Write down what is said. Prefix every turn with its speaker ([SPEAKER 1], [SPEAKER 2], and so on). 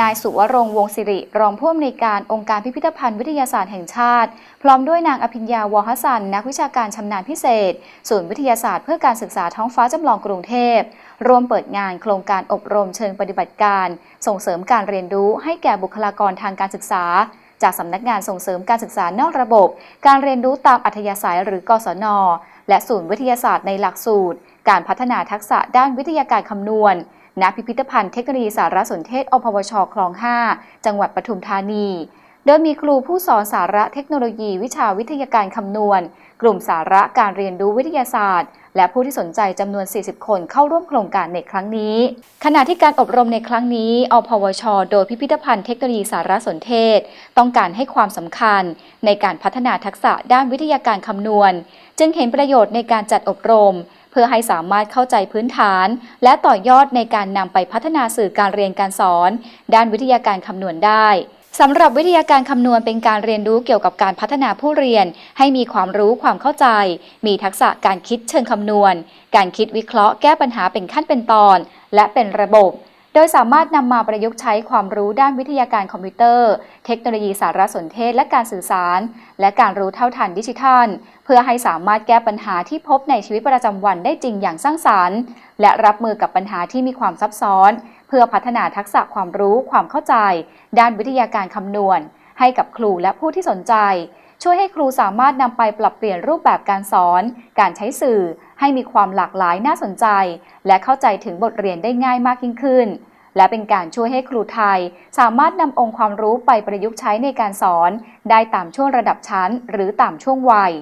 [SPEAKER 1] นายสุวรงวงศิริ รองผู้อำนวยการองค์การพิพิธภัณฑ์วิทยาศาสตร์แห่งชาติ พร้อมด้วยนางอภิญญาวอหสัน นักวิชาการชำนาญพิเศษ ศูนย์วิทยาศาสตร์เพื่อการศึกษาท้องฟ้าจำลองกรุงเทพ ร่วมเปิดงานโครงการอบรมเชิงปฏิบัติการ ส่งเสริมการเรียนรู้ให้แก่บุคลากรทางการศึกษา จากสำนักงานส่งเสริมการศึกษานอกระบบ การเรียนรู้ตามอัธยาศัยหรือกศน และศูนย์วิทยาศาสตร์ในหลักสูตร การพัฒนาทักษะด้านวิทยาการคำนวณ ณพิพิธภัณฑ์เทคโนโลยีสารสนเทศอพวชคลอง 5 จังหวัดปทุมธานี โดยมีครูผู้สอนสาระเทคโนโลยีวิชาวิทยาการคำนวณ กลุ่มสาระการเรียนรู้วิทยาศาสตร์ และผู้ที่สนใจจำนวน 40 คนเข้าร่วมโครงการในครั้งนี้ ขณะที่การอบรมในครั้งนี้อพวช โดยพิพิธภัณฑ์เทคโนโลยีสารสนเทศ ต้องการให้ความสำคัญ ในการพัฒนาทักษะด้านวิทยาการคำนวณ จึงเห็นประโยชน์ในการจัดอบรม พื่อให้สามารถเข้าใจพื้นฐาน และต่อยอดในการนำไปพัฒนาสื่อการเรียนการสอน ด้านวิทยาการคำนวณได้สำหรับวิทยาการคำนวณเป็นการเรียนรู้เกี่ยวกับการพัฒนาผู้เรียน ให้มีความรู้ความเข้าใจ มีทักษะการคิดเชิงคำนวณ การคิดวิเคราะห์แก้ปัญหาเป็นขั้นเป็นตอน และเป็นระบบ ดยสามารถนำมาประยุกต์ใช้ความรู้ด้านวิทยาการคอมพิวเตอร์ เทคโนโลยีสารสนเทศและการสื่อสาร และการรู้เท่าทันดิจิทัล เพื่อให้สามารถแก้ปัญหาที่พบในชีวิตประจำวันได้จริงอย่างสร้างสรรค์ และรับมือกับปัญหาที่มีความซับซ้อน เพื่อพัฒนาทักษะความรู้ความเข้าใจ ด้านวิทยาการคำนวณ ให้กับครูและผู้ที่สนใจ ช่วยให้ครูสามารถนำไปปรับเปลี่ยนรูปแบบการสอน การใช้สื่อ ให้มีความหลากหลายน่าสนใจ และเข้าใจถึงบทเรียนได้ง่ายมากยิ่งขึ้น และเป็นการช่วยให้ครูไทย สามารถนำองค์ความรู้ไปประยุกต์ใช้ในการสอน ได้ตามช่วงระดับชั้น หรือตามช่วงวัย